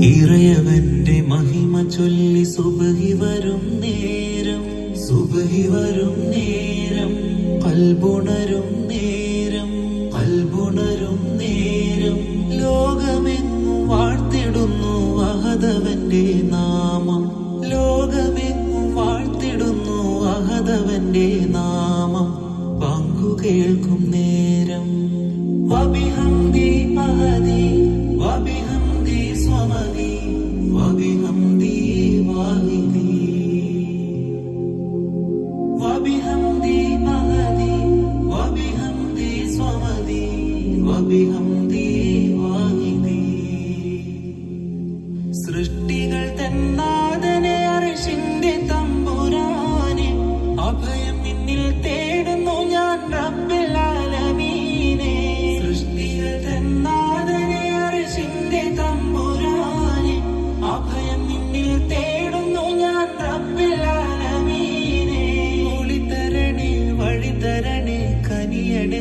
ഇറയവന്റെ മഹിമ ചൊല്ലി സുബഹി വരും നേരം സുബഹി വരും നേരം കൽബുണരും നേരം കൽബുണരും നേരം. ലോകമെങ്ങും വാഴ്ത്തിടുന്നു അഹദവന്റെ നാമം. ലോകമെങ്ങും വാഴ്ത്തിടുന്നു അഹദവന്റെ നാമം. പങ്കു കേൾക്കും നേരം. അഭിഹന്തി മഹദി വബിഹംദി മഹദി വബിഹംദി സ്വമദി വബിഹംദി വാഹിദി സൃഷ്ടികൾ തന്നാദനെ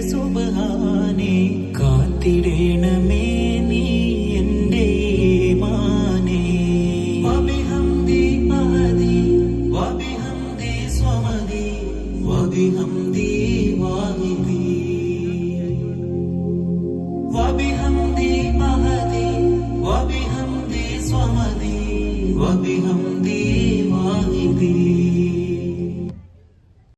സുബാനെ കാത്തിടേണമേ നീ എന്റെ മാനെ. വബിഹംദി മഹദി വബിഹംദി സ്വമദി വബിഹംദി വാഹിദി. വബിഹംദി മഹദി വബിഹംദി സ്വമദി വബിഹംദി